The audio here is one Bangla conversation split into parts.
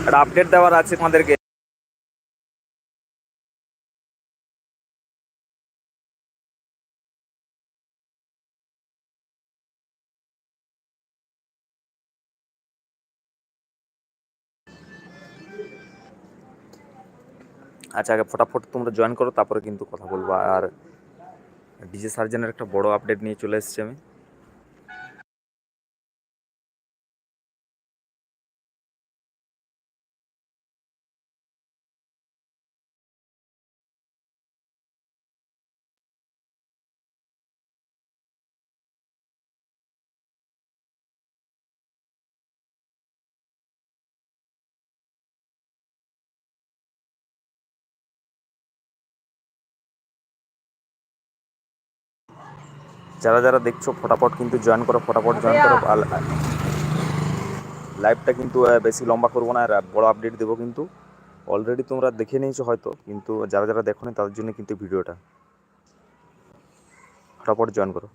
একটা আপডেট দেওয়ার আছে তোমাদেরকে। আচ্ছা আগে ফটাফট তোমরা জয়েন করো, তারপরে কিন্তু কথা বলব। আর ডিজে সার্জেনের একটা বড় আপডেট নিয়ে চলে এসেছি আমি। যারা যারা দেখছ ফটাফট কিন্তু জয়েন করো ফটাফট জয়েন করো। লাইভটা কিন্তু বেশি লম্বা করব না আর বড় আপডেট দেবো কিন্তু। অলরেডি তোমরা দেখে নিয়েছো হয়তো কিন্তু যারা যারা দেখো না তাদের জন্য কিন্তু ভিডিওটা। ফটাফট জয়েন করো।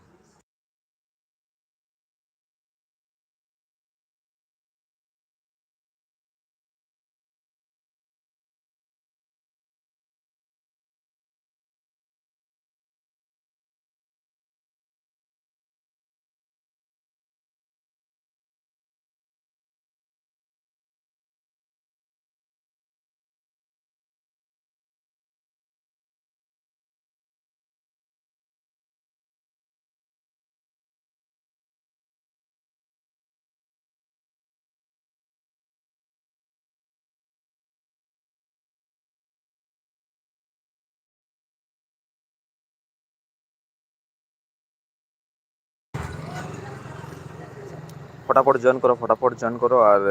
ফটাফট জয়েন করো ফটাফট জয়েন করো আর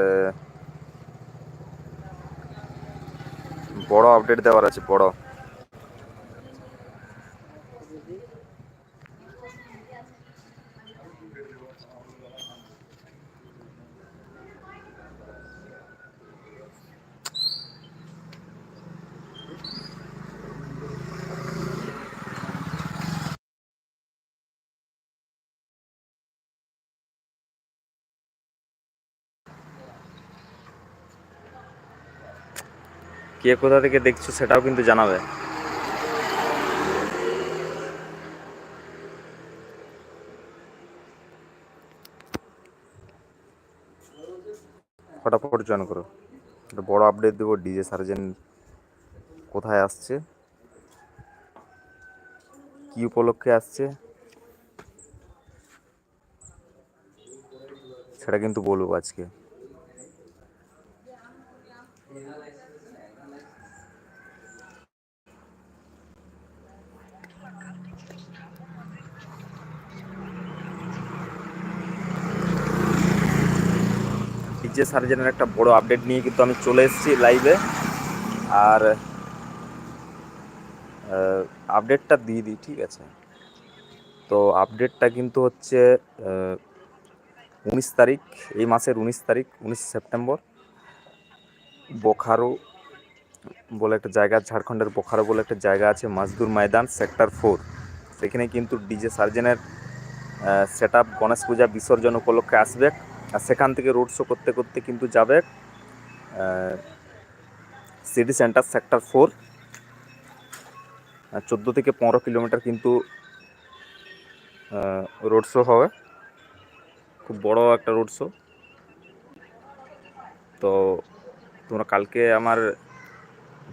বড় আপডেট দেওয়ার আছে বড়। কে কোথা থেকে দেখছ সেটাও কিন্তু জানাবে। ফটাফট জয়েন করো। একটা বড় আপডেট দেবো ডিজে সার্জেন কোথায় আসছে? কি উপলক্ষে আসছে? সেটা কিন্তু বলব আজকে। ডিজে সার্জেনের একটা বড় আপডেট নিয়ে কিন্তু আমি চলে এসেছি লাইভে আর আপডেটটা দিয়ে দিই, ঠিক আছে? তো আপডেটটা কিন্তু হচ্ছে উনিশ তারিখ, এই মাসের উনিশ তারিখ, উনিশ সেপ্টেম্বর। বোখারো বলে একটা জায়গা, ঝাড়খণ্ডের বোখারো বলে একটা জায়গা আছে, মাজদুর ময়দান, সেক্টর ফোর। সেখানে কিন্তু ডিজে সার্জেনের সেট আপ গণেশ পূজা বিসর্জন উপলক্ষে আসবে আর সেখান থেকে রোড শো করতে করতে কিন্তু যাবে সিটি সেন্টার সেক্টর ফোর। চোদ্দ থেকে পনেরো কিলোমিটার কিন্তু রোড শো হবে। খুব বড় একটা রোড শো। তো তোমরা কালকে আমার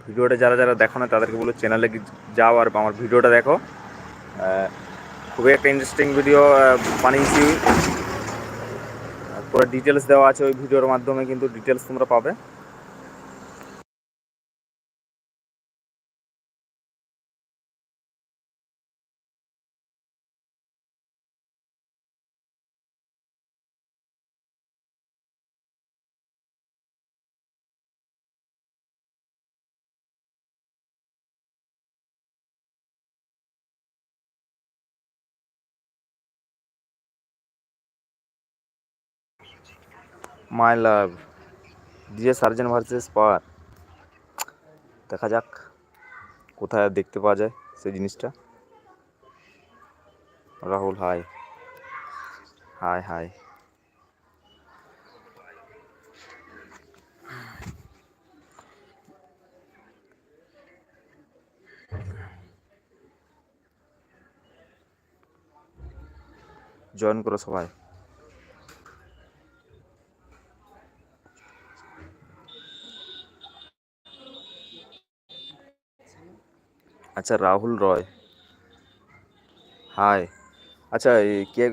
ভিডিওটা যারা যারা দেখো না, তাদেরকে বলো চ্যানেলে যাও আর আমার ভিডিওটা দেখো। খুবই একটা ইন্টারেস্টিং ভিডিও বানিয়েছি। পুরো ডিটেলস দেওয়া আছে ওই ভিডিওর মাধ্যমে, কিন্তু ডিটেলস তোমরা পাবে। माय लव दिए सार्जन भार्सेस पार देखा जा कथा देखते पा जाए से जिनटा राहुल हाय हाय हाय जॉन करो सबाई আচ্ছা রাহুল রয়। হাই আচ্ছা কে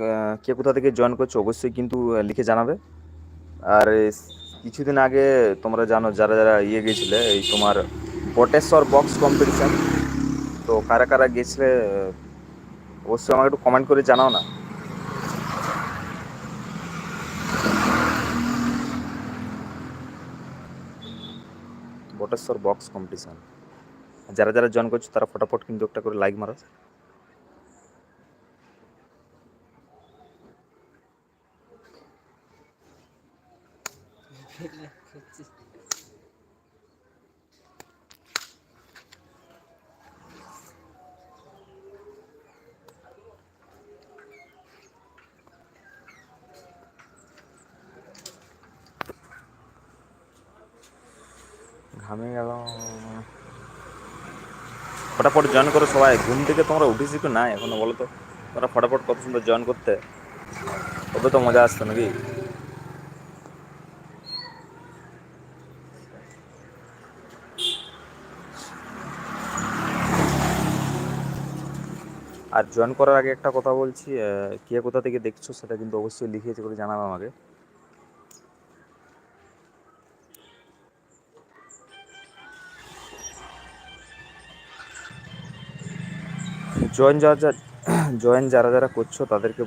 কে কোথা থেকে জয়েন করছ? অবশ্যই কিন্তু লিখে জানাবে। আর কিছুদিন আগে তোমরা জানো, যারা যারা ইয়ে গেছিলে, এই তোমার বটেশ্বর বক্স কম্পিটিশন তো কারা কারা গেছিলে অবশ্যই আমাকে একটু কমেন্ট করে জানাও না। বটেশ্বর বক্স কম্পিটিশন যারা যারা জয়েন করছ তারা ফটাফট কিন্তু একটা করে লাইক মারো। ঘামে গেল ফটাফট জয়েন করো সবাই। ঘুম থেকে তোমরা উঠেছি কি না? এখনও বলো তো। তোমরা ফটাফট কত সুন্দর জয়েন করতে। তবে তো মজা আসতো নাকি? আর জয়েন করার আগে একটা কথা বলছি কে কোথা থেকে দেখছ সেটা কিন্তু অবশ্যই লিখিয়েছে করে জানাবে আমাকে। জয়েন যারা যারা জয়েন যারা যারা করছ তাদেরকে